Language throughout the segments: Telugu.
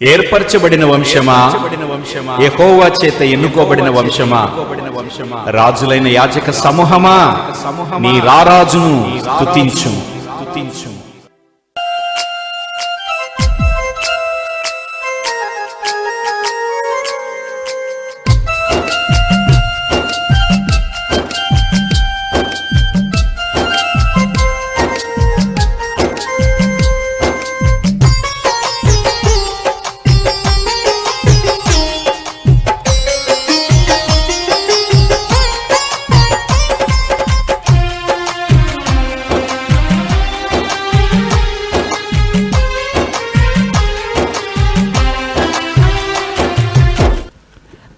ఏర్పరచబడిన వంశమా? యెహోవా చేత ఎన్నుకోబడిన వంశమా? రాజులైన యాజక సమూహమా? నీ రారాజును స్తుతించు స్తుతించు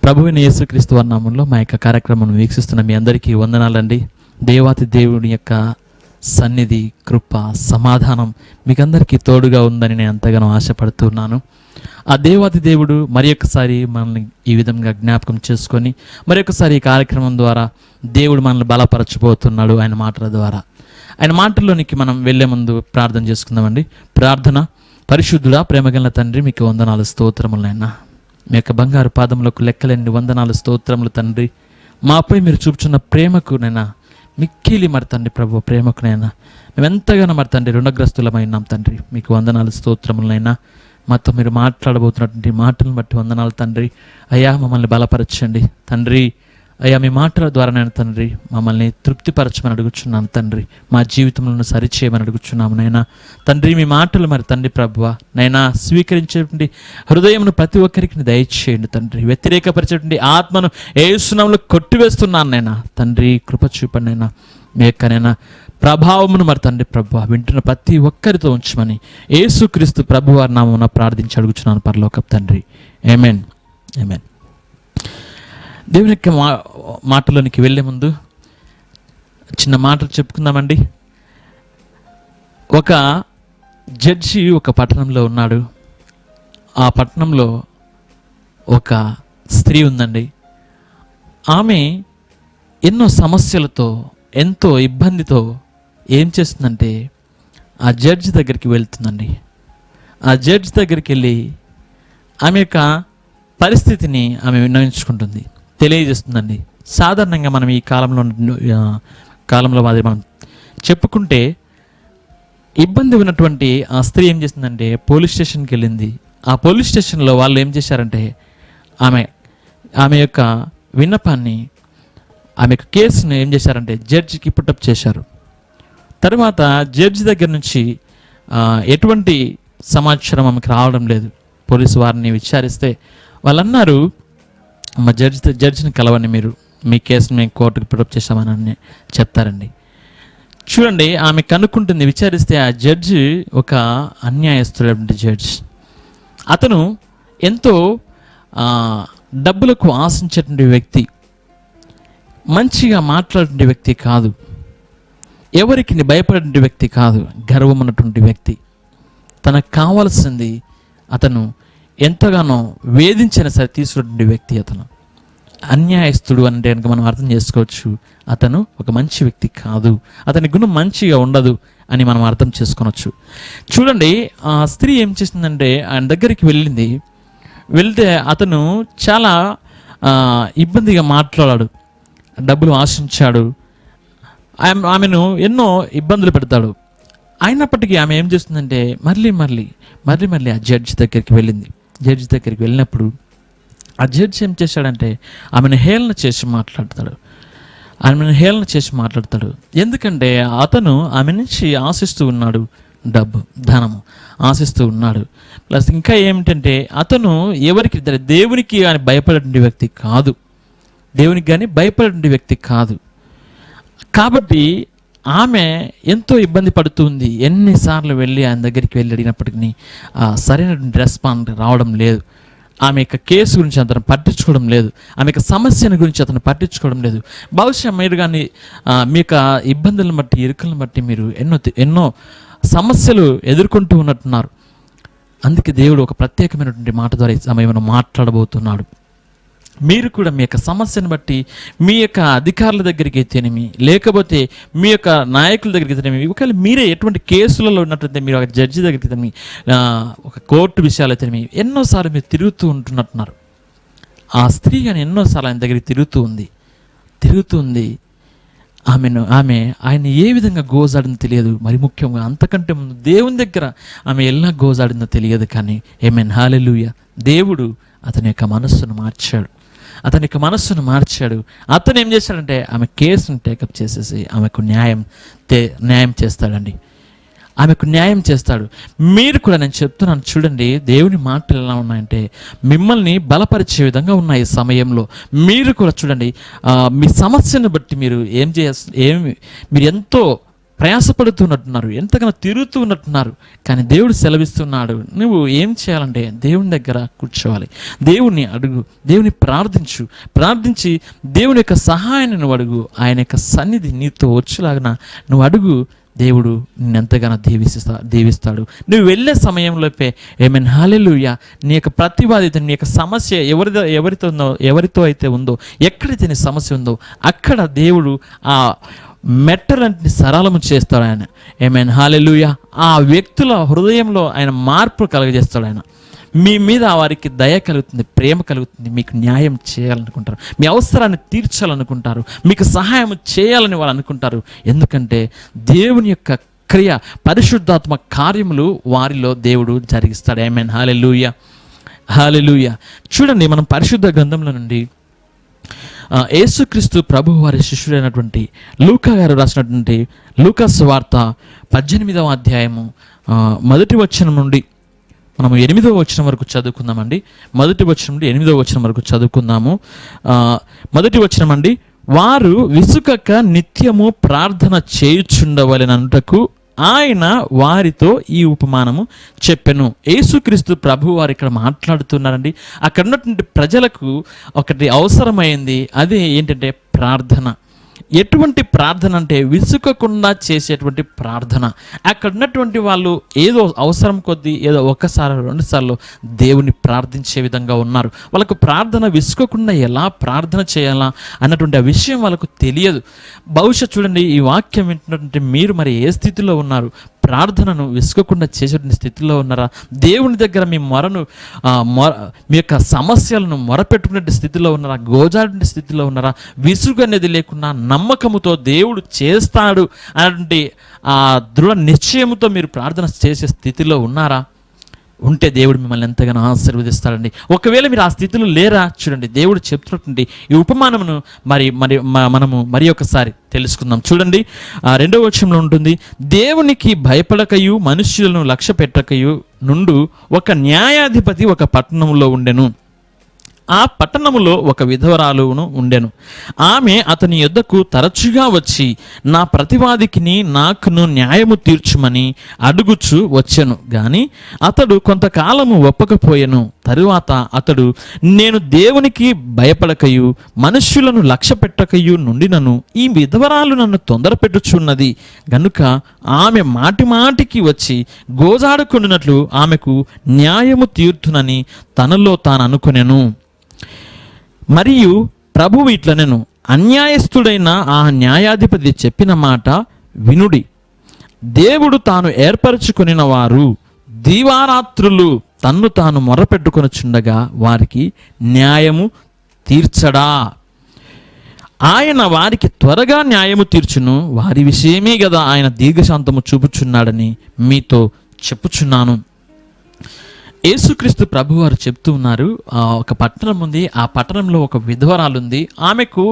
ప్రభువిని యేసుక్రీస్తు వారి మా యొక్క కార్యక్రమం వీక్షిస్తున్న మీ అందరికీ వందనాలండి. దేవాతి దేవుని యొక్క సన్నిధి కృప సమాధానం మీకందరికీ తోడుగా ఉందని నేను ఎంతగానో ఆశపడుతున్నాను. ఆ దేవాతి దేవుడు మరి ఒకసారి మనల్ని ఈ విధంగా జ్ఞాపకం చేసుకొని మరి ఒకసారి ఈ కార్యక్రమం ద్వారా దేవుడు మనల్ని బలపరచబోతున్నాడు ఆయన మాటల ద్వారా. ఆయన మాటల్లోనికి మనం వెళ్ళే ముందు ప్రార్థన చేసుకుందామండి. ప్రార్థన. పరిశుద్ధుడా ప్రేమగల తండ్రి మీకు వందనాలు స్తోత్రములైనా మీ యొక్క బంగారు పాదములకు లెక్కలేని వందనాలు స్తోత్రములు తండ్రి. మాపై మీరు చూపుచున్న ప్రేమకు నైనా మిక్కిలి మరి తండ్రి ప్రభు ప్రేమకు నైనా మేము ఎంతగానో మరి తండ్రి తండ్రి. మీకు వందనాలు స్తోత్రములైనా మాతో మీరు మాట్లాడబోతున్నటువంటి మాటలను బట్టి వందనాలు తండ్రి. అయ్యా మమ్మల్ని బలపరచండి. తండ్రి అయ్యా మీ మాటల ద్వారా నేను తండ్రి మమ్మల్ని తృప్తిపరచమని అడుగుచున్నాను తండ్రి. మా జీవితంలో సరిచేయమని అడుగుచున్నాము నైనా తండ్రి మీ మాటలు మరి తండ్రి ప్రభువ. నైనా స్వీకరించేటువంటి హృదయమును ప్రతి ఒక్కరికి దయచేయండి తండ్రి. వ్యతిరేకపరిచేటువంటి ఆత్మను ఏసునంలో కొట్టివేస్తున్నాను నైనా తండ్రి కృప చూపండి నైనా మీ యొక్కనైనా ప్రభావమును మరి తండ్రి ప్రభు వింటున్న ప్రతి ఒక్కరితో ఉంచమని ఏసుక్రీస్తు ప్రభు వారి నామమున ప్రార్థించి అడుగుచున్నాను పరలోక తండ్రి. ఏమేన్ ఏమేన్ దేవుని యొక్క మా మాటలోనికి వెళ్ళే ముందు చిన్న మాటలు చెప్పుకుందామండి. ఒక జడ్జి ఒక పట్టణంలో ఉన్నాడు. ఆ పట్టణంలో ఒక స్త్రీ ఉందండి. ఆమె ఎన్నో సమస్యలతో ఎంతో ఇబ్బందితో ఏం చేస్తుందంటే ఆ జడ్జి దగ్గరికి వెళ్తుందండి. ఆ జడ్జి దగ్గరికి వెళ్ళి ఆమె యొక్క పరిస్థితిని ఆమె విన్నవించుకుంటుంది తెలియజేస్తుందండి. సాధారణంగా మనం ఈ కాలంలో కాలంలో మాదిరి మనం చెప్పుకుంటే ఇబ్బంది ఉన్నటువంటి ఆ స్త్రీ ఏం చేసిందంటే పోలీస్ స్టేషన్కి వెళ్ళింది. ఆ పోలీస్ స్టేషన్లో వాళ్ళు ఏం చేశారంటే ఆమె ఆమె యొక్క విన్నపాన్ని ఆమె యొక్క కేసును ఏం చేశారంటే జడ్జికి పుట్టప్ చేశారు. తర్వాత జడ్జి దగ్గర నుంచి ఎటువంటి సమాచారం ఆమెకు రావడం లేదు. పోలీసు వారిని విచారిస్తే వాళ్ళన్నారు మా జడ్జి జడ్జిని కలవండి మీరు. మీ కేసును మేము కోర్టుకు పుట్టప్ చేశామని చెప్తారండి. చూడండి ఆమె కనుక్కుంటుంది విచారిస్తే ఆ జడ్జి ఒక అన్యాయస్తుడైనటువంటి జడ్జ్ అతను ఎంతో డబ్బులకు ఆశించేటువంటి వ్యక్తి. మంచిగా మాట్లాడే వ్యక్తి కాదు. ఎవరికి భయపడే వ్యక్తి కాదు. గర్వం ఉన్నటువంటి వ్యక్తి. తనకు కావాల్సింది అతను ఎంతగానో వేధించిన సరే తీసుకున్నటువంటి వ్యక్తి అతను. అన్యాయస్తుడు అంటే కనుక మనం అర్థం చేసుకోవచ్చు అతను ఒక మంచి వ్యక్తి కాదు. అతని గుణం మంచిగా ఉండదు అని మనం అర్థం చేసుకోవచ్చు చూడండి ఆ స్త్రీ ఏం చేసిందంటే ఆయన దగ్గరికి వెళ్ళింది. వెళ్తే అతను చాలా ఇబ్బందిగా మాట్లాడాడు. డబ్బులు ఆశించాడు. ఆమె ఆమెను ఎన్నో ఇబ్బందులు పెడతాడు. అయినప్పటికీ ఆమె ఏం చేస్తుందంటే మళ్ళీ మళ్ళీ మళ్ళీ మళ్ళీ ఆ జడ్జి దగ్గరికి వెళ్ళింది. జడ్జి దగ్గరికి వెళ్ళినప్పుడు ఆ జడ్జి ఏం చేశాడంటే ఆమెను హేళన చేసి మాట్లాడతాడు. ఆమెను హేళన చేసి మాట్లాడతాడు. ఎందుకంటే అతను ఆమె నుంచి ఆశిస్తూ ఉన్నాడు డబ్బు ధనము ఆశిస్తూ ఉన్నాడు. ప్లస్ ఇంకా ఏమిటంటే అతను ఎవరికి దేవునికి కానీ భయపడేటువంటి వ్యక్తి కాదు. దేవునికి కానీ భయపడేటువంటి వ్యక్తి కాదు. కాబట్టి ఆమె ఎంతో ఇబ్బంది పడుతుంది. ఎన్నిసార్లు వెళ్ళి ఆయన దగ్గరికి వెళ్ళి అడిగినప్పటికీ సరైన రెస్పాండ్ రావడం లేదు. ఆమె యొక్క కేసు గురించి అతను పట్టించుకోవడం లేదు. ఆమె యొక్క సమస్యను గురించి అతను పట్టించుకోవడం లేదు. బహుశా మీరు కానీ మీ యొక్క ఇబ్బందులను బట్టి ఇరుకులను బట్టి మీరు ఎన్నో ఎన్నో సమస్యలు ఎదుర్కొంటూ ఉన్నట్టున్నారు. అందుకే దేవుడు ఒక ప్రత్యేకమైనటువంటి మాట ద్వారా ఈ సమయంలో మాట్లాడబోతున్నాడు. మీరు కూడా మీ యొక్క సమస్యను బట్టి మీ యొక్క అధికారుల దగ్గరికి అయితేనేమి లేకపోతే మీ యొక్క నాయకుల దగ్గరికి అయితేనేమి ఒకవేళ మీరే ఎటువంటి కేసులలో ఉన్నట్లయితే మీరు ఒక జడ్జి దగ్గరికి అయితేనేమి ఒక కోర్టు విషయాలు అయితేనేమి ఎన్నోసార్లు మీరు తిరుగుతూ ఉంటున్నట్టున్నారు. ఆ స్త్రీ కానీ ఎన్నోసార్లు ఆయన దగ్గరికి తిరుగుతూ ఉంది. తిరుగుతుంది ఆమెను ఆమె ఆయన ఏ విధంగా గోజాడిందో తెలియదు. మరి ముఖ్యంగా అంతకంటే ముందు దేవుని దగ్గర ఆమె ఎలా గోజాడిందో తెలియదు కానీ ఏమైనా? హాలెలుయ దేవుడు అతని యొక్క మనస్సును మార్చాడు. అతని యొక్క మనస్సును మార్చాడు. అతను ఏం చేశాడంటే ఆమె కేసును టేకప్ చేసేసి ఆమెకు న్యాయం తే న్యాయం చేస్తాడండి. ఆమెకు న్యాయం చేస్తాడు. మీరు కూడా నేను చెప్తున్నాను చూడండి దేవుని మాటలు ఎలా ఉన్నాయంటే మిమ్మల్ని బలపరిచే విధంగా ఉన్నాయి ఈ సమయంలో. మీరు కూడా చూడండి మీ సమస్యను బట్టి మీరు ఏం చేయ ఏమి మీరు ఎంతో ప్రయాసపడుతున్నట్టున్నారు ఎంతగానో తిరుగుతూ ఉన్నట్టున్నారు కానీ దేవుడు సెలవిస్తున్నాడు నువ్వు ఏం చేయాలంటే దేవుని దగ్గర కూర్చోవాలి. దేవుణ్ణి అడుగు దేవుని ప్రార్థించు. ప్రార్థించి దేవుని యొక్క సహాయాన్ని నువ్వు అడుగు. ఆయన యొక్క సన్నిధి నీతో వచ్చేలాగిన నువ్వు అడుగు. దేవుడు నిన్నెంతగానో దీవిస్తా దీవిస్తాడు. నువ్వు వెళ్ళే సమయంలోపే ఏమైనా హాలెలుయ. నీ యొక్క ప్రతిపాదిత నీ యొక్క సమస్య ఎవరిదో ఎవరితో ఉందో ఎవరితో అయితే ఉందో ఎక్కడైతే నీ సమస్య ఉందో అక్కడ దేవుడు ఆ మెట్టలంటిని సరళము చేస్తాడు ఆయన. ఏమైనా హాలెలుయ ఆ వ్యక్తుల హృదయంలో ఆయన మార్పు కలుగజేస్తాడు ఆయన. మీ మీద వారికి దయ కలుగుతుంది ప్రేమ కలుగుతుంది మీకు న్యాయం చేయాలనుకుంటారు మీ అవసరాన్ని తీర్చాలనుకుంటారు మీకు సహాయం చేయాలని వాళ్ళు అనుకుంటారు. ఎందుకంటే దేవుని యొక్క క్రియ పరిశుద్ధాత్మ కార్యములు వారిలో దేవుడు జరిగిస్తాడు. ఏమైనా హాలెలుయ హాలెలుయ చూడండి మనం పరిశుద్ధ గ్రంథంలో నుండి యేసుక్రీస్తు ప్రభు వారి శిష్యుడైనటువంటి లూకా గారు రాసినటువంటి లూకాస్ వార్త పద్దెనిమిదవ అధ్యాయము మొదటి వచనం నుండి మనము ఎనిమిదవ వచనం వరకు చదువుకుందామండి. మొదటి వచనం నుండి ఎనిమిదవ వచనం వరకు చదువుకుందాము. మొదటి వచనం అండి వారు విసుకక నిత్యము ప్రార్థన చేయుచుండవలెనంటకు ఆయన వారితో ఈ ఉపమానము చెప్పెను. యేసుక్రీస్తు ప్రభు వారు ఇక్కడ మాట్లాడుతున్నారండి. అక్కడ ఉన్నటువంటి ప్రజలకు ఒకటి అవసరమైంది. అది ఏంటంటే ప్రార్థన. ఎటువంటి ప్రార్థన అంటే విసుకకుండా చేసేటువంటి ప్రార్థన. అక్కడ ఉన్నటువంటి వాళ్ళు ఏదో అవసరం కొద్దీ ఏదో ఒక్కసారి రెండుసార్లు దేవుని ప్రార్థించే విధంగా ఉన్నారు. వాళ్ళకు ప్రార్థన విసుకకుండా ఎలా ప్రార్థన చేయాలా అన్నటువంటి ఆ విషయం వాళ్ళకు తెలియదు. బహుశా చూడండి ఈ వాక్యం వింటున్నటువంటి మీరు మరి ఏ స్థితిలో ఉన్నారు? ప్రార్థనను విసుకకుండా చేసేటువంటి స్థితిలో ఉన్నారా? దేవుని దగ్గర మీ మొరను మొర మీ యొక్క సమస్యలను మొరపెట్టుకునే స్థితిలో ఉన్నారా? గోజాడే స్థితిలో ఉన్నారా? విసుగు అనేది లేకుండా నమ్మకముతో దేవుడు చేస్తాడు అనేటువంటి ఆ దృఢ నిశ్చయముతో మీరు ప్రార్థన చేసే స్థితిలో ఉన్నారా? ఉంటే దేవుడు మిమ్మల్ని ఎంతగానో ఆశీర్వదిస్తాడండి. ఒకవేళ మీరు ఆ స్థితిలో లేరా చూడండి దేవుడు చెప్తున్నటువంటి ఈ ఉపమానమును మరి మరి మ- మనము మరి ఒకసారి తెలుసుకుందాం. చూడండి ఆ రెండవ వచనంలో ఉంటుంది దేవునికి భయపడకయు మనుష్యులను లక్ష్య పెట్టకయు నుండు ఒక న్యాయాధిపతి ఒక పట్టణంలో ఉండెను. ఆ పట్టణములో ఒక విధవరాలును ఉండెను. ఆమె అతని యొద్దకు తరచుగా వచ్చి నా ప్రతివాదికిని నాకును న్యాయము తీర్చుమని అడుగుచు వచ్చెను. గాని అతడు కొంతకాలము ఒప్పకపోయెను. తరువాత అతడు నేను దేవునికి భయపడకయు మనుష్యులను లక్ష్య పెట్టకయు నుండినను ఈ విధవరాలు నన్ను తొందరపెట్టుచున్నది. గనుక ఆమె మాటి మాటికి వచ్చి గోజాడుకున్నట్లు ఆమెకు న్యాయము తీర్చునని తనలో తాను అనుకునేను మరియు ప్రభువు ఇట్లనెను అన్యాయస్థుడైన ఆ న్యాయాధిపతి చెప్పిన మాట వినుడి. దేవుడు తాను ఏర్పరచుకునిన వారు దీవారాత్రులు తన్ను తాను మొరపెట్టుకొనుచుండగా వారికి న్యాయము తీర్చడా. ఆయన వారికి త్వరగా న్యాయము తీర్చును. వారి విషయమే కదా ఆయన దీర్ఘశాంతము చూపుచున్నాడని మీతో చెప్పుచున్నాను. యేసుక్రీస్తు ప్రభువారు చెప్తూ ఉన్నారు ఒక పట్టణం ఉంది ఆ పట్టణంలో ఒక విధవరాలు ఉంది ఆమెకు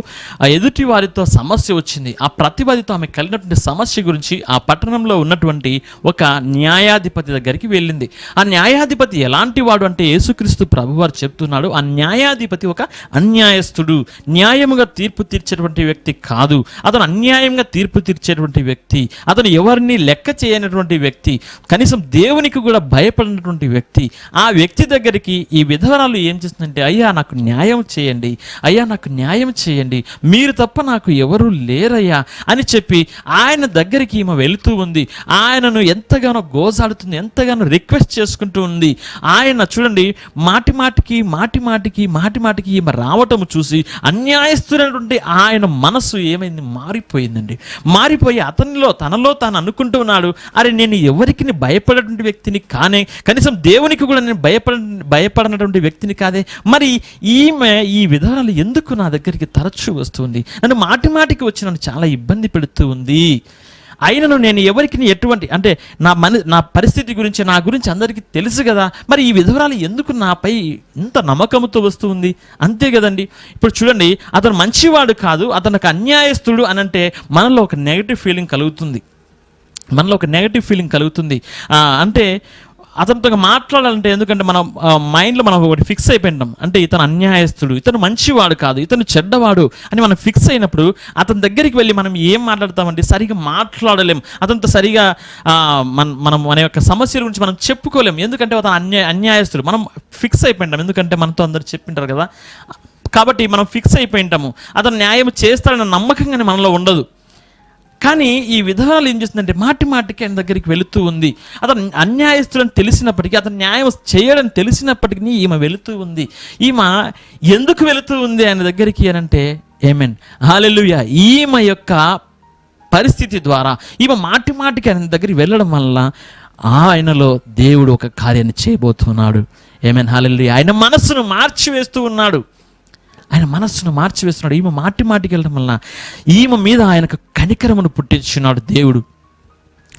ఆ ఎదుటి వారితో సమస్య వచ్చింది. ఆ ప్రతివాదితో ఆమె కలిగినటువంటి సమస్య గురించి ఆ పట్టణంలో ఉన్నటువంటి ఒక న్యాయాధిపతి దగ్గరికి వెళ్ళింది. ఆ న్యాయాధిపతి ఎలాంటి వాడు అంటే యేసుక్రీస్తు ప్రభువారు చెప్తున్నాడు ఆ న్యాయాధిపతి ఒక అన్యాయస్తుడు న్యాయముగా తీర్పు తీర్చేటువంటి వ్యక్తి కాదు. అతను అన్యాయంగా తీర్పు తీర్చేటువంటి వ్యక్తి అతను ఎవరిని లెక్క చేయనటువంటి వ్యక్తి కనీసం దేవునికి కూడా భయపడినటువంటి వ్యక్తి ఆ వ్యక్తి దగ్గరికి ఈ విధవరాలు ఏం చేస్తుందంటే అయ్యా నాకు న్యాయం చేయండి. అయ్యా నాకు న్యాయం చేయండి. మీరు తప్ప నాకు ఎవరు లేరయ్యా అని చెప్పి ఆయన దగ్గరికి ఈమె వెళుతూ ఉంది. ఆయనను ఎంతగానో గోజాడుతుంది ఎంతగానో రిక్వెస్ట్ చేసుకుంటూ ఉంది. ఆయన చూడండి మాటి మాటికి మాటి మాటికి మాటి మాటికి ఈమె రావటం చూసి అన్యాయస్తున్నటువంటి ఆయన మనసు ఏమైంది? మారిపోయిందండి. మారిపోయి అతనిలో తనలో తాను అనుకుంటున్నాడు అరే నేను ఎవరికి భయపడేటువంటి వ్యక్తిని కానే కనీసం దేవునికి కూడా నేను భయపడ భయపడనటువంటి వ్యక్తిని కాదే. మరి ఈమె ఈ విధానాలు ఎందుకు నా దగ్గరికి తరచూ వస్తుంది? నన్ను మాటి మాటికి వచ్చి నన్ను చాలా ఇబ్బంది పెడుతూ ఉంది. అయినను నేను ఎవరికి ఎటువంటి అంటే నా మన నా పరిస్థితి గురించి నా గురించి అందరికీ తెలుసు కదా. మరి ఈ విధవరాలు ఎందుకు నాపై ఇంత నమ్మకంతో వస్తూ ఉంది? అంతే కదండి. ఇప్పుడు చూడండి అతను మంచివాడు కాదు అతనికి అన్యాయస్తుడు అని అంటే మనలో ఒక నెగటివ్ ఫీలింగ్ కలుగుతుంది. మనలో ఒక నెగటివ్ ఫీలింగ్ కలుగుతుంది. అంటే అతనితో మాట్లాడాలంటే ఎందుకంటే మనం మైండ్లో మనం ఒకటి ఫిక్స్ అయిపోయినాం అంటే ఇతను అన్యాయస్తుడు ఇతను మంచివాడు కాదు ఇతను చెడ్డవాడు అని మనం ఫిక్స్ అయినప్పుడు అతని దగ్గరికి వెళ్ళి మనం ఏం మాట్లాడతామంటే సరిగా మాట్లాడలేం. అతనితో సరిగా మన మనం మన యొక్క సమస్యల గురించి మనం చెప్పుకోలేం. ఎందుకంటే అతను అన్యాయ అన్యాయస్తుడు. మనం ఫిక్స్ అయిపోయినాం ఎందుకంటే మనతో అందరు చెప్పింటారు కదా. కాబట్టి మనం ఫిక్స్ అయిపోయింటాము. అతను న్యాయం చేస్తాడన్న నమ్మకంగానే మనలో ఉండదు. కానీ ఈ విధానాలు ఏం చేస్తుందంటే మాటి మాటికి ఆయన దగ్గరికి వెళుతూ ఉంది. అతను అన్యాయస్తులను తెలిసినప్పటికీ అతను న్యాయం చేయడం తెలిసినప్పటికీ ఈమె వెళుతూ ఉంది. ఈమె ఎందుకు వెళుతూ ఉంది ఆయన దగ్గరికి అని అంటే ఏమెన్ హాలెలుయ! ఈమె యొక్క పరిస్థితి ద్వారా ఈమె మాటి మాటికి ఆయన దగ్గరికి వెళ్ళడం వల్ల ఆయనలో దేవుడు ఒక కార్యాన్ని చేయబోతున్నాడు. ఏమెన్ హాలెల్లుయా ఆయన మనస్సును మార్చివేస్తూ ఉన్నాడు. ఆయన మనస్సును మార్చివేస్తున్నాడు. ఈమె మాటి మాటికి వెళ్ళడం వలన ఈమె మీద ఆయనకు కనికరమును పుట్టించున్నాడు దేవుడు.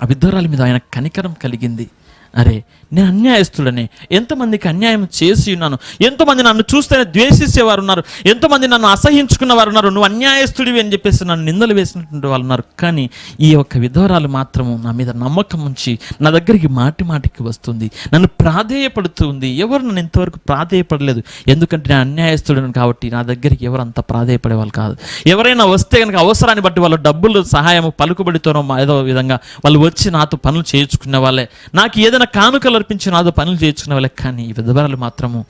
ఆ విధురాలి మీద ఆయన కనికరం కలిగింది. అరే నేను అన్యాయస్తుడనే. ఎంతమందికి అన్యాయం చేసి ఉన్నాను? ఎంతోమంది నన్ను చూస్తేనే ద్వేషించేవారు ఉన్నారు? ఎంతోమంది నన్ను అసహించుకున్న వారు ఉన్నారు? నువ్వు అన్యాయస్తుడివి అని చెప్పేసి నన్ను నిందలు వేసినటువంటి వాళ్ళు ఉన్నారు. కానీ ఈ యొక్క విధవరాలు మాత్రము నా మీద నమ్మకం ఉంచి నా దగ్గరికి మాటి మాటికి వస్తుంది. నన్ను ప్రాధేయపడుతూ ఉంది ఎవరు నన్ను ఇంతవరకు ప్రాధేయపడలేదు? ఎందుకంటే నేను అన్యాయస్తుడను కాబట్టి నా దగ్గరికి ఎవరు అంత ప్రాధేయపడే వాళ్ళు కాదు. ఎవరైనా వస్తే కనుక అవసరాన్ని బట్టి వాళ్ళు డబ్బులు సహాయం పలుకుబడితోనో మా ఏదో విధంగా వాళ్ళు వచ్చి నాతో పనులు చేయించుకునే వాళ్ళే. నాకు ఏదైనా కానుకలు అర్పించి నాదో పనులు చేయించుకునే వాళ్ళకి కానీ ఈ విధవరాలు మాత్రము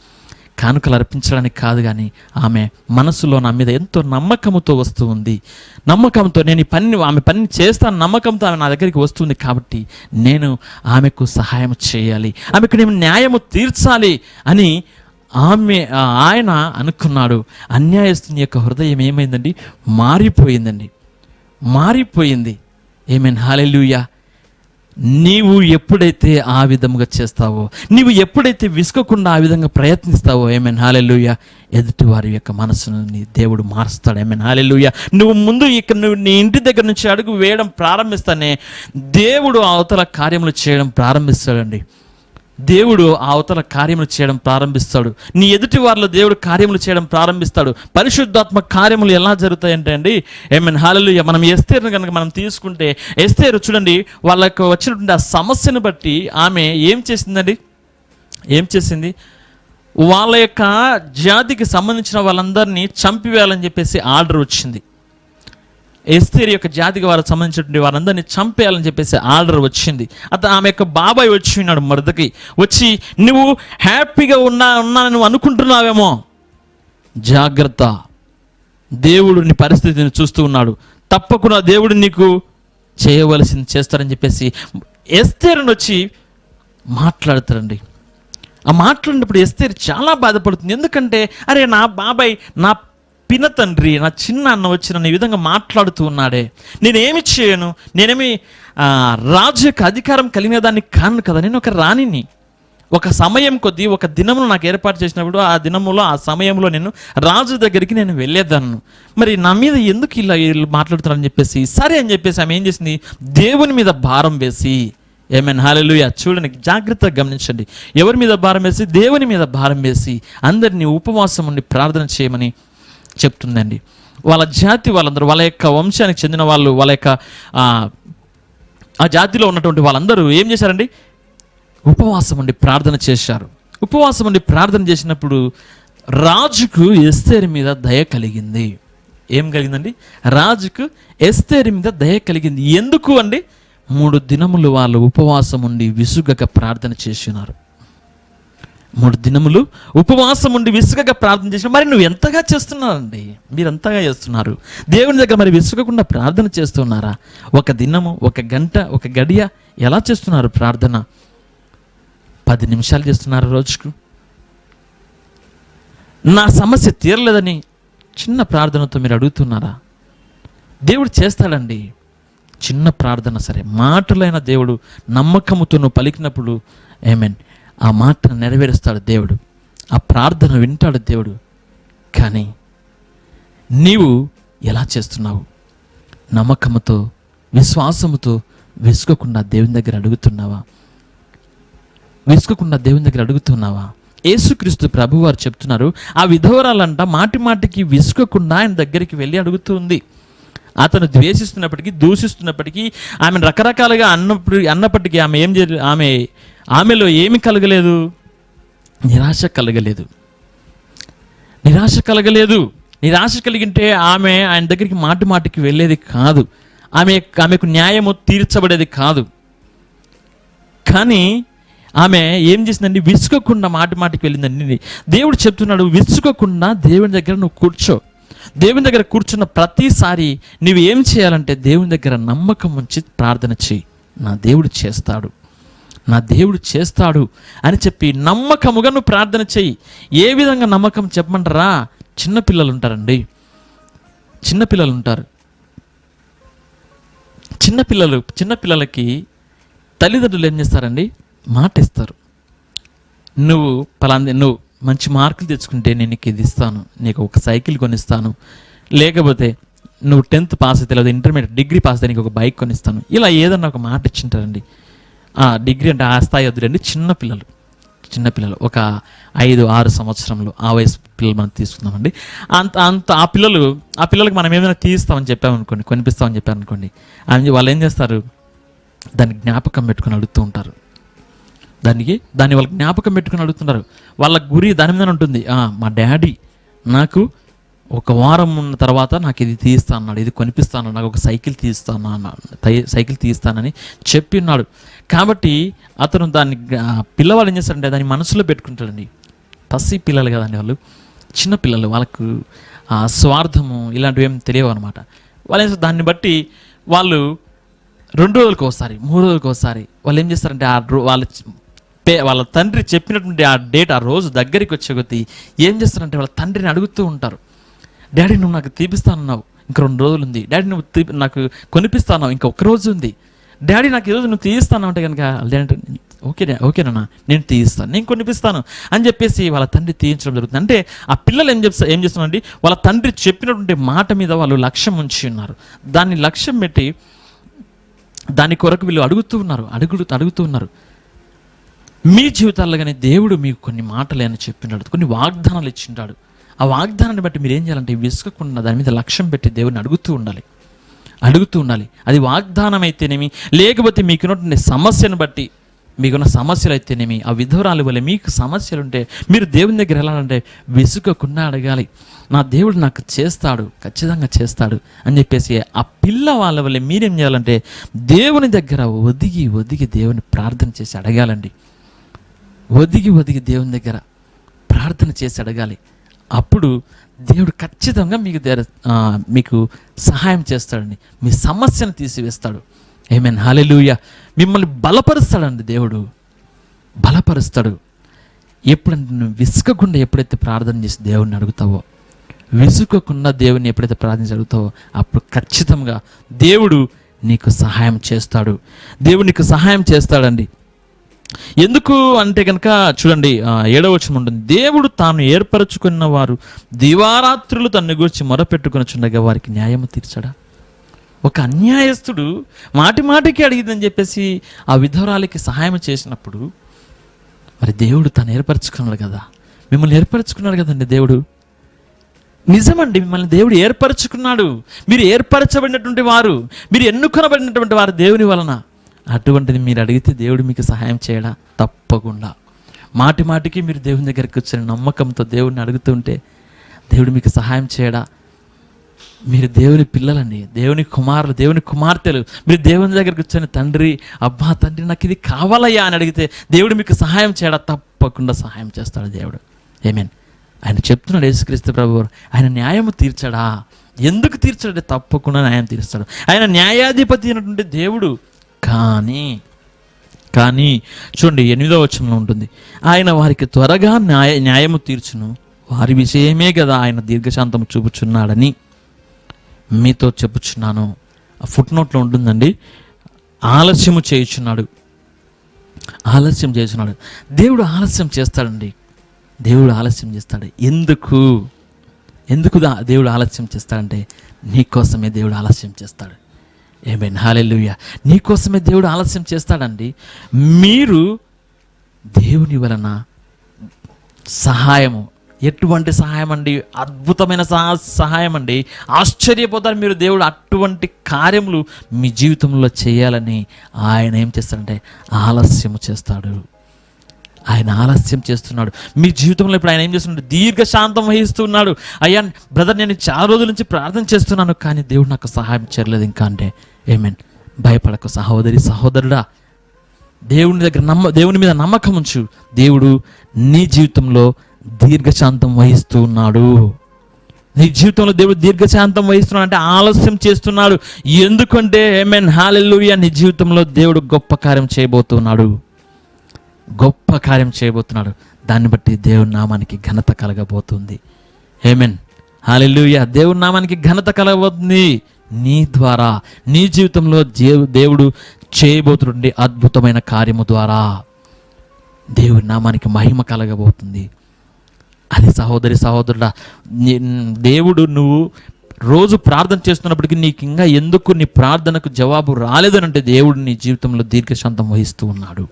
కానుకలు అర్పించడానికి కాదు కానీ ఆమె మనసులో నా మీద ఎంతో నమ్మకంతో వస్తూ ఉంది. నమ్మకంతో నేను ఈ పని ఆమె పని చేస్తాను నమ్మకంతో ఆమె నా దగ్గరికి వస్తుంది కాబట్టి నేను ఆమెకు సహాయం చేయాలి. ఆమెకు నేను న్యాయము తీర్చాలి అని ఆమె ఆయన అనుకున్నాడు. అన్యాయస్తుని యొక్క హృదయం ఏమైందండి? మారిపోయిందండి. మారిపోయింది. ఏమైనా హాలెలుయా నీవు ఎప్పుడైతే ఆ విధముగా చేస్తావో నీవు ఎప్పుడైతే విసుకకుండా ఆ విధంగా ప్రయత్నిస్తావో ఏమైనా హాలెలుయ ఎదుటి వారి యొక్క మనసుని దేవుడు మారుస్తాడు. ఏమైనా హాలెలుయ నువ్వు ముందు ఇక్కడ నువ్వు నీ ఇంటి దగ్గర నుంచి అడుగు వేయడం ప్రారంభిస్తానే దేవుడు అవతల కార్యములు చేయడం ప్రారంభిస్తాడండి. దేవుడు అవతల కార్యములు చేయడం ప్రారంభిస్తాడు. నీ ఎదుటి వారిలో దేవుడు కార్యములు చేయడం ప్రారంభిస్తాడు. పరిశుద్ధాత్మ కార్యములు ఎలా జరుగుతాయంటే అండి ఏమైనా హాలలు మనం ఎస్తేరును కనుక మనం తీసుకుంటే ఎస్తేరు చూడండి వాళ్ళకు వచ్చినటువంటి ఆ సమస్యను బట్టి ఆమె ఏం చేసిందండి? ఏం చేసింది? వాళ్ళ యొక్క జాతికి సంబంధించిన వాళ్ళందరినీ చంపివేయాలని చెప్పేసి ఆర్డర్ వచ్చింది. ఎస్తేరి యొక్క జాతికి వారికి సంబంధించినటువంటి వారందరినీ చంపేయాలని చెప్పేసి ఆర్డర్ వచ్చింది. అతను ఆమె యొక్క బాబాయ్ వచ్చి ఉన్నాడు మరదకి. వచ్చి నువ్వు హ్యాపీగా ఉన్నా ఉన్నానని నువ్వు అనుకుంటున్నావేమో? జాగ్రత్త. దేవుడిని పరిస్థితిని చూస్తూ ఉన్నాడు. తప్పకుండా దేవుడు నీకు చేయవలసింది చేస్తారని చెప్పేసి ఎస్తేరుని వచ్చి మాట్లాడతారండి. ఆ మాట్లాడినప్పుడు ఎస్తేరు చాలా బాధపడుతుంది. ఎందుకంటే అరే నా బాబాయ్ నా పిన తండ్రి నా చిన్న అన్న వచ్చి నన్ను ఈ విధంగా మాట్లాడుతూ ఉన్నాడే. నేనేమి చేయను? నేనేమి రాజు యొక్క అధికారం కలిగిన దాన్ని కాను కదా? నేను ఒక రాణిని. ఒక సమయం కొద్దీ ఒక దినమును నాకు ఏర్పాటు చేసినప్పుడు ఆ దినములో ఆ సమయంలో నేను రాజు దగ్గరికి నేను వెళ్ళేదాన్ని. మరి నా మీద ఎందుకు ఇలా వీళ్ళు మాట్లాడుతున్నారని చెప్పేసి సరే అని చెప్పేసి ఆమె ఏం చేసింది? దేవుని మీద భారం వేసి ఏమైనా? హాలెలుయా. చూడండి జాగ్రత్తగా గమనించండి. ఎవరి మీద భారం వేసి? దేవుని మీద భారం వేసి అందరినీ ఉపవాసం ఉండి ప్రార్థన చేయమని చెప్తుందండి. వాళ్ళ జాతి వాళ్ళందరూ వాళ్ళ యొక్క వంశానికి చెందిన వాళ్ళు వాళ్ళ యొక్క ఆ, జాతిలో ఉన్నటువంటి వాళ్ళందరూ ఏం చేశారండి? ఉపవాసం ఉండి ప్రార్థన చేశారు. ఉపవాసం ఉండి ప్రార్థన చేసినప్పుడు రాజుకు ఎస్తేరి మీద దయ కలిగింది. ఏం కలిగిందండి? రాజుకు ఎస్తేరి మీద దయ కలిగింది. ఎందుకు అండి? మూడు దినములు వాళ్ళు ఉపవాసం ఉండి విసుగక ప్రార్థన చేసినారు. మూడు దినములు ఉపవాసం ఉండి విసుగగా ప్రార్థన చేసిన మరి నువ్వు ఎంతగా చేస్తున్నారండి? మీరు ఎంతగా చేస్తున్నారు? దేవుని దగ్గర మరి విసుగకుండా ప్రార్థన చేస్తున్నారా? ఒక దినము ఒక గంట ఒక గడియ ఎలా చేస్తున్నారు ప్రార్థన? పది నిమిషాలు చేస్తున్నారు రోజుకు. నా సమస్య తీరలేదని చిన్న ప్రార్థనతో మీరు అడుగుతున్నారా? దేవుడు చేస్తాడండి. చిన్న ప్రార్థన సరే. మాటలైన దేవుడు నమ్మకముతో నువ్వు పలికినప్పుడు ఏమేన్ ఆ మాటను నెరవేరుస్తాడు దేవుడు. ఆ ప్రార్థన వింటాడు దేవుడు. కానీ నీవు ఎలా చేస్తున్నావు? నమ్మకముతో విశ్వాసముతో వెసుకోకుండా దేవుని దగ్గర అడుగుతున్నావా? వెసుకోకుండా దేవుని దగ్గర అడుగుతున్నావా? యేసుక్రీస్తు ప్రభు వారు చెప్తున్నారు ఆ విధవరాలంట మాటి మాటికి విసుకోకుండా ఆయన దగ్గరికి వెళ్ళి అడుగుతుంది. అతను ద్వేషిస్తున్నప్పటికీ దూషిస్తున్నప్పటికీ ఆమెను రకరకాలుగా అన్నప్పుడు అన్నప్పటికీ ఆమె ఏం చే ఆమె ఆమెలో ఏమి కలగలేదు? నిరాశ కలగలేదు. నిరాశ కలగలేదు. నిరాశ కలిగింటే ఆమె ఆయన దగ్గరికి మాటి మాటికి వెళ్ళేది కాదు. ఆమె ఆమెకు న్యాయము తీర్చబడేది కాదు. కానీ ఆమె ఏం చేసిందండి? విసుకకుండా మాటి మాటికి వెళ్ళిందండి. దేవుడు చెప్తున్నాడు విసుకకుండా దేవుని దగ్గర నువ్వు కూర్చో. దేవుని దగ్గర కూర్చున్న ప్రతిసారి నువ్వు ఏం చేయాలంటే దేవుని దగ్గర నమ్మకం ఉంచి ప్రార్థన చేయి నా దేవుడు చేస్తాడు. నా దేవుడు చేస్తాడు అని చెప్పి నమ్మకముగా నువ్వు ప్రార్థన చెయ్యి ఏ విధంగా నమ్మకం చెప్పమంటారా? చిన్నపిల్లలు ఉంటారండి చిన్నపిల్లలు ఉంటారు చిన్నపిల్లలు చిన్నపిల్లలకి తల్లిదండ్రులు ఏం చేస్తారండి? మాట ఇస్తారు నువ్వు పలాంది నువ్వు మంచి మార్కులు తెచ్చుకుంటే నేను నీకు ఇది ఇస్తాను. నీకు ఒక సైకిల్ కొనిస్తాను. లేకపోతే నువ్వు టెన్త్ పాస్ అయితే లేదా ఇంటర్మీడియట్ డిగ్రీ పాస్ అయితే నీకు ఒక బైక్ కొనిస్తాను. ఇలా ఏదన్నా ఒక మాట ఇచ్చింటారండి. డిగ్రీ అంటే ఆ స్థాయి వద్దురండి చిన్న పిల్లలు. చిన్నపిల్లలు ఒక ఐదు ఆరు సంవత్సరంలో ఆ వయసు పిల్లలు మనం తీసుకుందామండి. అంత అంత ఆ పిల్లలు ఆ పిల్లలకి మనం ఏమైనా తీస్తామని చెప్పామనుకోండి కొనిపిస్తామని చెప్పామనుకోండి అని వాళ్ళు ఏం చేస్తారు? దాన్ని జ్ఞాపకం పెట్టుకొని అడుగుతూ ఉంటారు. దానికి దాన్ని వాళ్ళకి జ్ఞాపకం పెట్టుకుని అడుగుతున్నారు వాళ్ళ గురి దాని మీద ఉంటుంది. మా డాడీ నాకు ఒక వారం ఉన్న తర్వాత నాకు ఇది తీస్తా అన్నాడు ఇది కొనిపిస్తాను నాకు ఒక సైకిల్ తీస్తాను అన్నాడు సైకిల్ తీస్తానని చెప్పి ఉన్నాడు. కాబట్టి అతను దాన్ని పిల్లవాడు ఏం చేస్తారంటే దాన్ని మనసులో పెట్టుకుంటాడండి. పసి పిల్లలు కదండి వాళ్ళు. చిన్న పిల్లలు. వాళ్ళకు స్వార్థము ఇలాంటివి ఏం తెలియవు అనమాట వాళ్ళు దాన్ని బట్టి వాళ్ళు రెండు రోజులకు ఒకసారి మూడు రోజులకు ఒకసారి వాళ్ళు ఏం చేస్తారంటే ఆ వాళ్ళ పే వాళ్ళ తండ్రి చెప్పినటువంటి ఆ డేట్ ఆ రోజు దగ్గరికి వచ్చే కొద్దీ ఏం చేస్తారంటే వాళ్ళ తండ్రిని అడుగుతూ ఉంటారు. డాడీ నువ్వు నాకు తీపిస్తానన్నావు. ఇంక రెండు రోజులు ఉంది. డాడీ నువ్వు తీ నాకు కొనిపిస్తాను ఇంకా ఒక రోజు ఉంది. డాడీ నాకు ఈరోజు నువ్వు తీయిస్తాను అంటే కనుక లేదంటే ఓకే ఓకేనా నేను తీయిస్తాను నేను కొనిపిస్తాను అని చెప్పేసి వాళ్ళ తండ్రి తీయించడం జరుగుతుంది. అంటే ఆ పిల్లలు ఏం చెప్తా ఏం చేస్తున్నారండి? వాళ్ళ తండ్రి చెప్పినటువంటి మాట మీద వాళ్ళు లక్ష్యం ఉంచి ఉన్నారు. దాన్ని లక్ష్యం పెట్టి దాని కొరకు వీళ్ళు అడుగుతూ ఉన్నారు అడుగుడు అడుగుతూ ఉన్నారు. మీ జీవితాల్లో కానీ దేవుడు మీకు కొన్ని మాటలు అని చెప్పినాడు కొన్ని వాగ్దానాలు ఇచ్చింటాడు. ఆ వాగ్దానాన్ని బట్టి మీరు ఏం చేయాలంటే విసుకకుండా దాని మీద లక్ష్యం పెట్టి దేవుడిని అడుగుతూ ఉండాలి. అడుగుతూ ఉండాలి. అది వాగ్దానం అయితేనేమి లేకపోతే మీకున్నటువంటి సమస్యను బట్టి మీకున్న సమస్యలు అయితేనేమి ఆ విధవరాలు వల్ల మీకు సమస్యలు ఉంటే మీరు దేవుని దగ్గర వెళ్ళాలంటే విసుకకుండా అడగాలి. నా దేవుడు నాకు చేస్తాడు ఖచ్చితంగా చేస్తాడు అని చెప్పేసి ఆ పిల్ల వాళ్ళ వల్ల మీరేం చేయాలంటే దేవుని దగ్గర ఒదిగి ఒదిగి దేవుని ప్రార్థన చేసి అడగాలండి. ఒదిగి ఒదిగి దేవుని దగ్గర ప్రార్థన చేసి అడగాలి. అప్పుడు దేవుడు ఖచ్చితంగా మీకు మీకు సహాయం చేస్తాడండి. మీ సమస్యను తీసివేస్తాడు. ఏమేన్ హాలెలుయ మిమ్మల్ని బలపరుస్తాడండి దేవుడు. బలపరుస్తాడు. ఎప్పుడంటే నువ్వు విసుకకుండా ఎప్పుడైతే ప్రార్థన చేసి దేవుడిని అడుగుతావో విసుకకుండా దేవుని ఎప్పుడైతే ప్రార్థన అడుగుతావో అప్పుడు ఖచ్చితంగా దేవుడు నీకు సహాయం చేస్తాడు. దేవుడు నీకు సహాయం చేస్తాడండి. ఎందుకు అంటే కనుక చూడండి ఏడవ వచనం ఉంటుంది. దేవుడు తాను ఏర్పరచుకున్న వారు దివారాత్రులు తన్ను గురించి మొరపెట్టుకుని చుండగా వారికి న్యాయము తీర్చడా? ఒక అన్యాయస్తుడు మాటి మాటికి అడిగిందని చెప్పేసి ఆ విధవరాలకి సహాయం చేసినప్పుడు మరి దేవుడు తను ఏర్పరచుకున్నాడు కదా? మిమ్మల్ని ఏర్పరచుకున్నాడు కదండి దేవుడు? నిజమండి మిమ్మల్ని దేవుడు ఏర్పరచుకున్నాడు. మీరు ఏర్పరచబడినటువంటి వారు మీరు ఎన్నుకొనబడినటువంటి వారు దేవుని వలన. అటువంటిది మీరు అడిగితే దేవుడు మీకు సహాయం చేయడా? తప్పకుండా. మాటి మాటికి మీరు దేవుని దగ్గరికి కూర్చొని నమ్మకంతో దేవుడిని అడుగుతుంటే దేవుడు మీకు సహాయం చేయడా? మీరు దేవుని పిల్లలండి దేవుని కుమారులు దేవుని కుమార్తెలు మీరు దేవుని దగ్గరికి వచ్చిన తండ్రి అబ్బా తండ్రి నాకు ఇది కావాలయ్యా అని అడిగితే దేవుడు మీకు సహాయం చేయడా? తప్పకుండా సహాయం చేస్తాడు దేవుడు. ఏమేన్ ఆయన చెప్తున్నాడు యేసుక్రీస్తు ప్రభు ఆయన న్యాయము తీర్చడా? ఎందుకు తీర్చడే తప్పకుండా న్యాయం తీరుస్తాడు. ఆయన న్యాయాధిపతి అయినటువంటి దేవుడు కానీ కానీ చూడండి ఎనిమిదో వచనంలో ఉంటుంది. ఆయన వారికి త్వరగా న్యాయ న్యాయము తీర్చును. వారి విషయమే కదా ఆయన దీర్ఘశాంతము చూపుచున్నాడని మీతో చెప్పుచున్నాను. ఫుట్ నోట్లో ఉంటుందండి. ఆలస్యము చేయుచున్నాడు. ఆలస్యం చేస్తున్నాడు దేవుడు ఆలస్యం చేస్తాడండి. దేవుడు ఆలస్యం చేస్తాడు. ఎందుకు? ఎందుకు దేవుడు ఆలస్యం చేస్తాడంటే నీకోసమే దేవుడు ఆలస్యం చేస్తాడు. ఏమైనా హాలెల్లుయ్య నీకోసమే దేవుడు ఆలస్యం చేస్తాడండి. మీరు దేవుని వలన సహాయము. ఎటువంటి సహాయం అండి అద్భుతమైన సహా సహాయం అండి ఆశ్చర్యపోతారు మీరు దేవుడు అటువంటి కార్యములు మీ జీవితంలో చేయాలని ఆయన ఏం చేస్తాడంటే ఆలస్యము చేస్తాడు. ఆయన ఆలస్యం చేస్తున్నాడు. మీ జీవితంలో ఇప్పుడు ఆయన ఏం చేస్తున్నాడు? దీర్ఘశాంతం వహిస్తున్నాడు. అయ్యా బ్రదర్ నేను చాలా రోజుల నుంచి ప్రార్థన చేస్తున్నాను కానీ దేవుడు నాకు సహాయం చేయలేదు ఇంకా అంటే ఏమేన్? భయపడకు సహోదరి సహోదరుడా. దేవుని దగ్గర నమ్మ దేవుని మీద నమ్మకం ఉంచు. దేవుడు నీ జీవితంలో దీర్ఘశాంతం వహిస్తూ ఉన్నాడు నీ జీవితంలో దేవుడు దీర్ఘశాంతం వహిస్తున్నాడు అంటే ఆలస్యం చేస్తున్నాడు. ఎందుకంటే ఏమెన్? హాలెల్లుయా నీ జీవితంలో దేవుడు గొప్ప కార్యం చేయబోతున్నాడు. గొప్ప కార్యం చేయబోతున్నాడు. దాన్ని బట్టి దేవుని నామానికి ఘనత కలగబోతుంది. ఏమెన్ హాలెల్లుయా దేవుని నామానికి ఘనత కలగబోతుంది. నీ ద్వారా నీ జీవితంలో దేవుడు చేయబోతుండే అద్భుతమైన కార్యము ద్వారా దేవుని నామానికి మహిమ కలగబోతుంది. అది సహోదరి సహోదరుడా దేవుడు నువ్వు రోజు ప్రార్థన చేస్తున్నప్పటికీ నీకు ఇంకా ఎందుకు నీ ప్రార్థనకు జవాబు రాలేదనంటే దేవుడు నీ జీవితంలో దీర్ఘశాంతం వహిస్తూ ఉన్నాడు.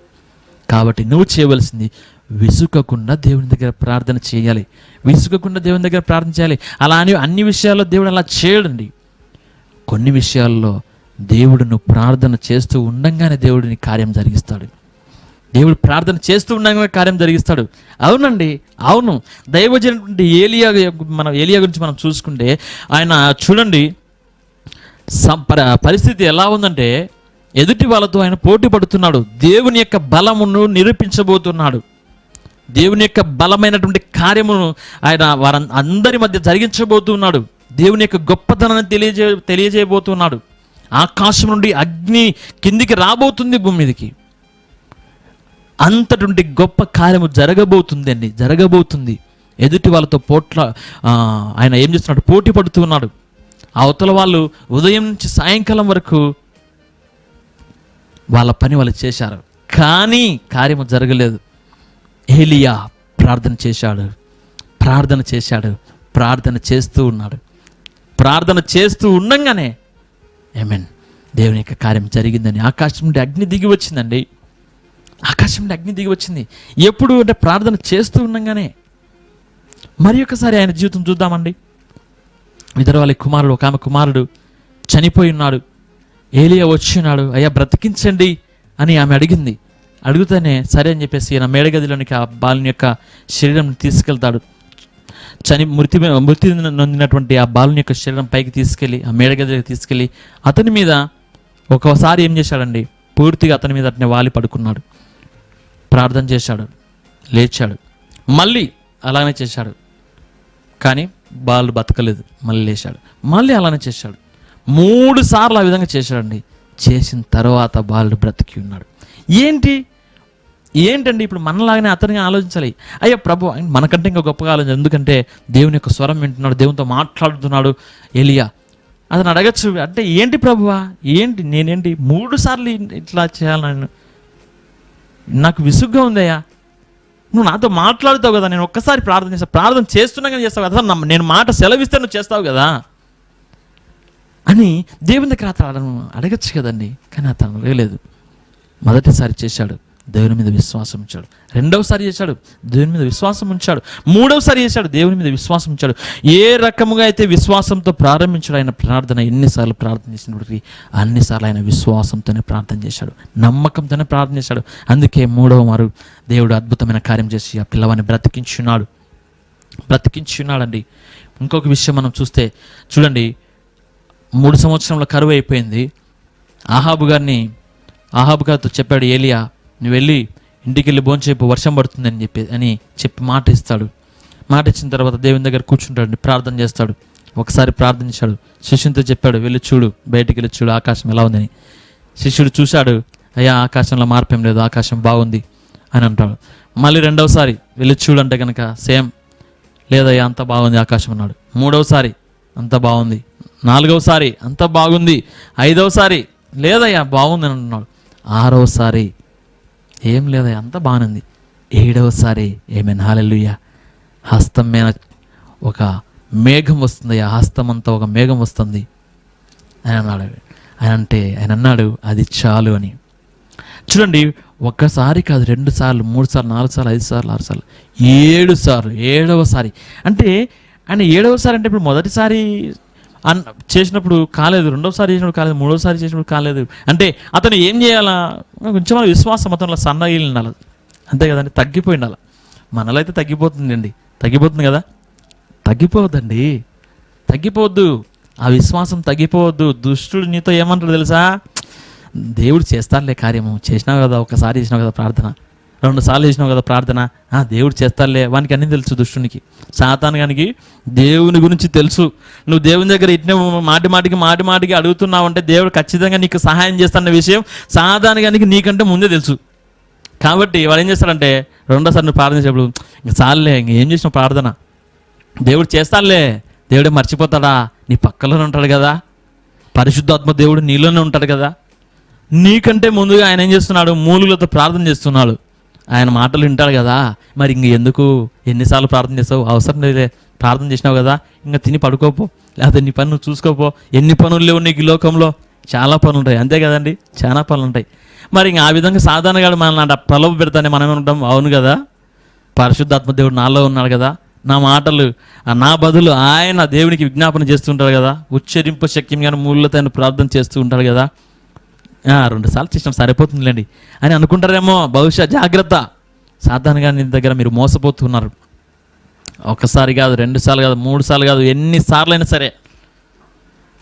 కాబట్టి నువ్వు చేయవలసింది విసుకకుండా దేవుని దగ్గర ప్రార్థన చేయాలి. విసుకకుండా దేవుని దగ్గర ప్రార్థన చేయాలి. అలా అని అన్ని విషయాల్లో దేవుడు అలా చేయడండి. కొన్ని విషయాల్లో దేవుడును ప్రార్థన చేస్తూ ఉండంగానే దేవుడిని కార్యం జరిగిస్తాడు. దేవుడు ప్రార్థన చేస్తూ ఉండగానే కార్యం జరిగిస్తాడు. అవునండి అవును. దైవజనటువంటి ఏలియా మనం ఏలియా గురించి మనం చూసుకుంటే ఆయన చూడండి సం- పరిస్థితి ఎలా ఉందంటే ఎదుటి వాళ్ళతో ఆయన పోటీ పడుతున్నాడు. దేవుని యొక్క బలమును నిరూపించబోతున్నాడు. దేవుని యొక్క బలమైనటువంటి కార్యమును ఆయన వారి అందరి మధ్య జరిగించబోతున్నాడు. దేవుని యొక్క గొప్పతనాన్ని తెలియజే తెలియజేయబోతున్నాడు. ఆకాశం నుండి అగ్ని కిందికి రాబోతుంది భూమి మీదకి. అంతటువంటి గొప్ప కార్యము జరగబోతుంది అండి జరగబోతుంది. ఎదుటి వాళ్ళతో పోట్ల ఆయన ఏం చేస్తున్నాడు? పోటీ పడుతున్నాడు. అవతల వాళ్ళు ఉదయం నుంచి సాయంకాలం వరకు వాళ్ళ పని వాళ్ళు చేశారు. కానీ కార్యము జరగలేదు. ఏలియా ప్రార్థన చేశాడు. ప్రార్థన చేశాడు. ప్రార్థన చేస్తూ ఉన్నాడు. ప్రార్థన చేస్తూ ఉండంగానే ఏమేన్ దేవుని యొక్క కార్యం జరిగిందని ఆకాశం నుండి అగ్ని దిగి వచ్చిందండి. ఆకాశం నుండి అగ్ని దిగి వచ్చింది. ఎప్పుడు అంటే ప్రార్థన చేస్తూ ఉండగానే. మరి ఒకసారి ఆయన జీవితం చూద్దామండి. ఇద్దరు వాళ్ళ కుమారుడు ఒక ఆమె కుమారుడు చనిపోయి ఉన్నాడు. ఏలియా వచ్చి ఉన్నాడు అయ్యా బ్రతికించండి అని ఆమె అడిగింది. అడుగుతానే సరే అని చెప్పేసి ఈయన మేడగదిలోనికి ఆ బాలుని యొక్క శరీరం తీసుకెళ్తాడు. చని మృతి మృతి నొందినటువంటి ఆ బాలుని యొక్క శరీరం పైకి తీసుకెళ్ళి ఆ మేడగదిలోకి తీసుకెళ్ళి అతని మీద ఒకసారి ఏం చేశాడండి? పూర్తిగా అతని మీద అతని వాలి పడుకున్నాడు. ప్రార్థన చేశాడు లేచాడు. మళ్ళీ అలానే చేశాడు. కానీ బాలు బతకలేదు. మళ్ళీ లేచాడు. మళ్ళీ అలానే చేశాడు. మూడు సార్లు ఆ విధంగా చేశాడండి. చేసిన తర్వాత బాలుడు బ్రతికి ఉన్నాడు. ఏంటి? ఏంటండి ఇప్పుడు మనలాగానే అతనికి ఆలోచించాలి. అయ్యా ప్రభు మనకంటే ఇంకా గొప్పగా ఆలోచించాలి. ఎందుకంటే దేవుని యొక్క స్వరం వింటున్నాడు దేవునితో మాట్లాడుతున్నాడు ఎలియా. అతను అడగచ్చు అంటే ఏంటి ప్రభువా? ఏంటి నేనేంటి? మూడు సార్లు ఇట్లా చేయాలని నాకు విసుగ్గా ఉందయ్యా. నువ్వు నాతో మాట్లాడుతావు కదా నేను ఒక్కసారి ప్రార్థన చేస్తా. ప్రార్థన చేస్తున్నాగా చేస్తావు కదా. నేను మాట సెలవిస్తే నువ్వు చేస్తావు కదా. అని దేవుని దగ్గర అతను అడగచ్చు కదండి. కానీ అతను అడగలేదు. మొదటిసారి చేశాడు. దేవుని మీద విశ్వాసం ఉంచాడు. రెండవసారి చేశాడు. దేవుని మీద విశ్వాసం ఉంచాడు. మూడవసారి చేశాడు. దేవుని మీద విశ్వాసం ఉంచాడు. ఏ రకముగా అయితే విశ్వాసంతో ప్రారంభించాడు ఆయన ప్రార్థన ఎన్నిసార్లు ప్రార్థన చేసినప్పటికీ అన్నిసార్లు ఆయన విశ్వాసంతోనే ప్రార్థన చేశాడు. నమ్మకంతోనే ప్రార్థన చేశాడు. అందుకే మూడవ మారు దేవుడు అద్భుతమైన కార్యం చేసి ఆ పిల్లవాడిని బ్రతికించున్నాడు. బ్రతికించున్నాడండి. ఇంకొక విషయం మనం చూస్తే చూడండి. మూడు సంవత్సరంలో కరువు అయిపోయింది ఆహాబు గారిని ఆహాబు గారితో చెప్పాడు ఏలియా నువ్వు వెళ్ళి ఇంటికి వెళ్ళి భోంచేపు వర్షం పడుతుందని చెప్పి అని చెప్పి మాట ఇస్తాడు. మాట ఇచ్చిన తర్వాత దేవుని దగ్గర కూర్చుంటాడు ప్రార్థన చేస్తాడు. ఒకసారి ప్రార్థించాడు. శిష్యునితో చెప్పాడు వెళ్ళి చూడు బయటికి వెళ్ళి చూడు ఆకాశం ఎలా ఉందని. శిష్యుడు చూశాడు అయ్యా ఆకాశంలో మార్పేం లేదు ఆకాశం బాగుంది అని అంటాడు. మళ్ళీ రెండవసారి వెళ్ళి చూడంటే కనుక సేమ్ లేదయ్యా అంత బాగుంది ఆకాశం అన్నాడు. మూడవసారి అంత బాగుంది నాలుగవసారి అంత బాగుంది. ఐదవసారి లేదయ్యా బాగుంది అని అంటున్నాడు ఆరవసారి ఏం లేదయ్యా అంత బాగుంది. ఏడవసారి ఏమైనా హాలెలుయ్యా హస్తం మీద ఒక మేఘం వస్తుంది ఆ హస్తం అంతా ఒక మేఘం వస్తుంది. ఆయన అన్నాడు ఆయన అంటే ఆయన అన్నాడు అది చాలు అని. చూడండి ఒక్కసారి కాదు రెండు సార్లు మూడు సార్లు నాలుగు సార్లు ఐదు సార్లు ఆరు సార్లు ఏడు సార్లు ఏడవసారి. అంటే ఆయన ఏడవసారి అంటే ఇప్పుడు మొదటిసారి అన్ చేసినప్పుడు కాలేదు రెండోసారి చేసినప్పుడు కాలేదు మూడోసారి చేసినప్పుడు కాలేదు. అంటే అతను ఏం చేయాలా? కొంచెం విశ్వాసం అతను సన్నగిలి ఉండాలి అంతే కదండి తగ్గిపోయి ఉండాలి మనలో అయితే తగ్గిపోతుందండి. తగ్గిపోతుంది కదా? తగ్గిపోవద్దండి. తగ్గిపోవద్దు. ఆ విశ్వాసం తగ్గిపోవద్దు. దుష్టుడు నీతో ఏమంటాడు తెలుసా? దేవుడు చేస్తారులే కార్యము. చేసినావు కదా ఒకసారి చేసినావు కదా ప్రార్థన. రెండు సార్లు చేసినావు కదా ప్రార్థన? ఆ దేవుడు చేస్తారులే వానికి అన్నీ తెలుసు దుష్టునికి. సాతానుగానికి దేవుని గురించి తెలుసు. నువ్వు దేవుని దగ్గర ఇట్నే మాటి మాటికి మాటి మాటికి అడుగుతున్నావు అంటే దేవుడు ఖచ్చితంగా నీకు సహాయం చేస్తున్న విషయం సాతానుగానికి నీకంటే ముందే తెలుసు. కాబట్టి వాడు ఏం చేస్తాడంటే రెండోసారి నువ్వు ప్రార్థించేప్పుడు ఇంక చాలులే ఇంక ఏం చేసినావు ప్రార్థన? దేవుడు చేస్తాడులే. దేవుడే మర్చిపోతాడా? నీ పక్కలోనే ఉంటాడు కదా. పరిశుద్ధాత్మ దేవుడు నీలోనే ఉంటాడు కదా. నీకంటే ముందుగా ఆయన ఏం చేస్తున్నాడు? మూలుగులతో ప్రార్థన చేస్తున్నాడు. ఆయన మాటలు వింటాడు కదా. మరి ఇంక ఎందుకు? ఎన్నిసార్లు ప్రార్థన చేస్తావు? అవసరం లేదే ప్రార్థన చేసినావు కదా. ఇంకా తిని పడుకోపో. లేకపోతే నీ పని నువ్వు చూసుకోపో. ఎన్ని పనులు లేవు నీకు లోకంలో? చాలా పనులు ఉంటాయి. అంతే కదండి? చాలా పనులు ఉంటాయి. మరి ఇంక ఆ విధంగా సాధారణంగా మనల్ని అంటే ప్రలోభ పెడతానే మనం ఉంటాం అవును కదా. పరిశుద్ధాత్మ దేవుడు నాలో ఉన్నాడు కదా. నా మాటలు నా బదులు ఆయన దేవునికి విజ్ఞాపన చేస్తుంటాడు కదా. ఉచ్చరింపు శక్యం కానీ మూలతో ఆయన ప్రార్థన చేస్తూ ఉంటాడు కదా. రెండు సార్లు చేసినాం సరిపోతుందిలేండి. అని అనుకుంటారేమో బహుశా జాగ్రత్త. సాధారణంగా నీ దగ్గర మీరు మోసపోతున్నారు. ఒకసారి కాదు రెండు సార్లు కాదు మూడు సార్లు కాదు ఎన్నిసార్లు అయినా సరే.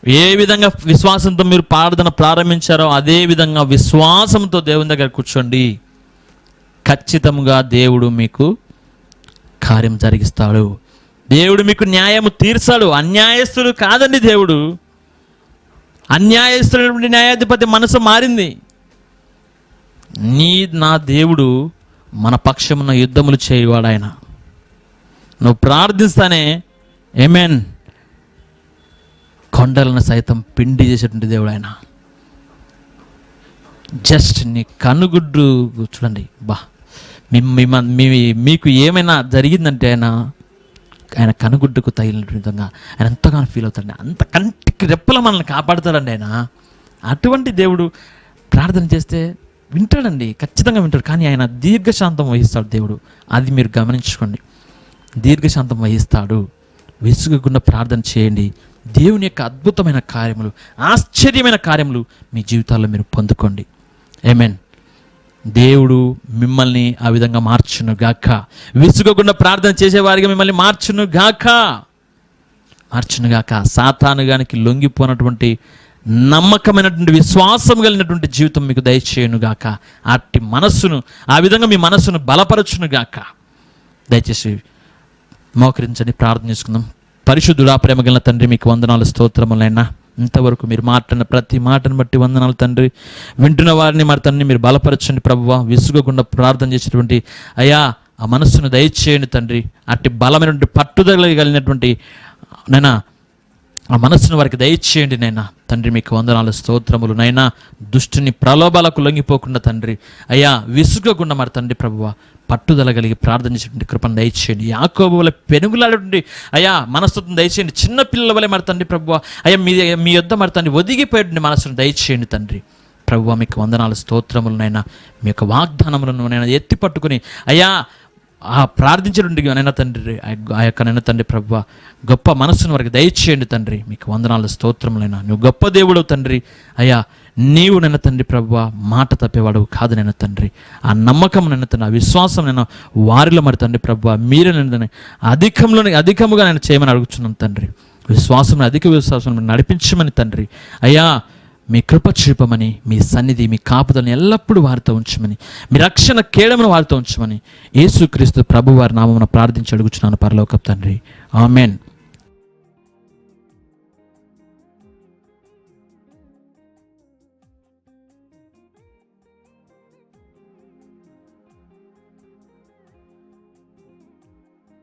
ఏ విధంగా విశ్వాసంతో మీరు ప్రార్థన ప్రారంభించారో అదే విధంగా విశ్వాసంతో దేవుని దగ్గర కూర్చోండి. ఖచ్చితంగా దేవుడు మీకు కార్యం జరిగిస్తాడు. దేవుడు మీకు న్యాయము తీర్చాడు. అన్యాయస్తుడు కాదండి దేవుడు. అన్యాయస్తుడైనటువంటి న్యాయాధిపతి మనసు మారింది. నీ నా దేవుడు మన పక్షమున యుద్ధములు చేయవాడు ఆయన. నువ్వు ప్రార్థిస్తానే ఏమేన్? కొండలను సైతం పిండి చేసేటువంటి దేవుడు ఆయన. జస్ట్ నీ కనుగుడ్డు చూడండి బా మిమ్మ మీ- మీకు ఏమైనా జరిగిందంటే ఆయన ఆయన కనుగుడ్డకు తగిలిన విధంగా ఆయన ఎంతగానో ఫీల్ అవుతాడండి అంత కంటికి రెప్పల మనల్ని కాపాడుతాడండి ఆయన. అటువంటి దేవుడు ప్రార్థన చేస్తే వింటాడండి ఖచ్చితంగా వింటాడు. కానీ ఆయన దీర్ఘశాంతం వహిస్తాడు దేవుడు. అది మీరు గమనించుకోండి. దీర్ఘశాంతం వహిస్తాడు. విసుగకుండా ప్రార్థన చేయండి. దేవుని యొక్క అద్భుతమైన కార్యములు ఆశ్చర్యమైన కార్యములు మీ జీవితాల్లో మీరు పొందుకోండి. ఏమేన్ దేవుడు మిమ్మల్ని ఆ విధంగా మార్చును గాక విసుగకుండా ప్రార్థన చేసేవారిగా మిమ్మల్ని మార్చును గాక మార్చును గాక సాతానుగానికి లొంగిపోనటువంటి నమ్మకమైనటువంటి విశ్వాసం కలిగినటువంటి జీవితం మీకు దయచేయను గాక అట్టి మనస్సును ఆ విధంగా మీ మనస్సును బలపరచును గాక దయచేసి మోకరించని ప్రార్థన చేసుకుందాం. పరిశుద్ధుడా ప్రేమ గల తండ్రి మీకు వందనాలు స్తోత్రములైనా. ఇంతవరకు మీరు మాట్లాడిన ప్రతి మాటను బట్టి వందనాలు తండ్రి. వింటున్న వారిని మరి తండ్రి మీరు బలపరచండి ప్రభువ. విసుగకుండా ప్రార్థన చేసేటువంటి అయ్యా ఆ మనస్సును దయచేయండి తండ్రి. అట్టి బలమైనటువంటి పట్టుదల కలిగినటువంటి నైనా ఆ మనస్సును వారికి దయచేయండి నైనా. తండ్రి మీకు వందనాలు స్తోత్రములు. నైనా దుష్టుని ప్రలోభాలకు లొంగిపోకుండా తండ్రి. అయ్యా విసుగకుండా మరి తండ్రి ప్రభువ. పట్టుదల కలిగి ప్రార్థించేటువంటి కృపను దయచేయండి. యాకోబు వల్ల పెనుగులాడేటువంటి అయ్యా మనస్తత్వం దయచేయండి. చిన్న పిల్లల వల్ల మరి తండ్రి ప్రభువ అయ్యా మీ మీ యొద్ద మరి తండ్రి ఒదిగిపోయేటువంటి మనసును దయచేయండి తండ్రి. ప్రభువ మీకు వందనాలు స్తోత్రములనైనా మీ యొక్క వాగ్దానములను ఎత్తి పట్టుకుని అయ్యా ఆ ప్రార్థించడానికి నైనా తండ్రి ఆ యొక్క నైనా తండ్రి ప్రభు గొప్ప మనస్సును వారికి దయచేయండి తండ్రి. మీకు వందనాలు స్తోత్రములైనా నువ్వు గొప్ప దేవుడు తండ్రి. అయ్యా నీవు నన్న తండ్రి ప్రభు మాట తప్పేవాడు కాదు నైనా తండ్రి. ఆ నమ్మకం నైనా తండ్రి ఆ విశ్వాసం నేను వారిలో మరి తండ్రి ప్రభు మీరే నిన్న అధికంలో అధికముగా నేను చేయమని అడుగుతున్నాను తండ్రి. విశ్వాసం అధిక విశ్వాసం నడిపించమని తండ్రి. అయ్యా మీ కృప చూపమని మీ సన్నిధి మీ కాపుదలను ఎల్లప్పుడూ వారితో ఉంచమని మీ రక్షణ కేడమని వారితో ఉంచమని యేసుక్రీస్తు ప్రభు వారి నామమున ప్రార్థించి అడుగుచున్నాను పరలోకపు తండ్రి. ఆమెన్.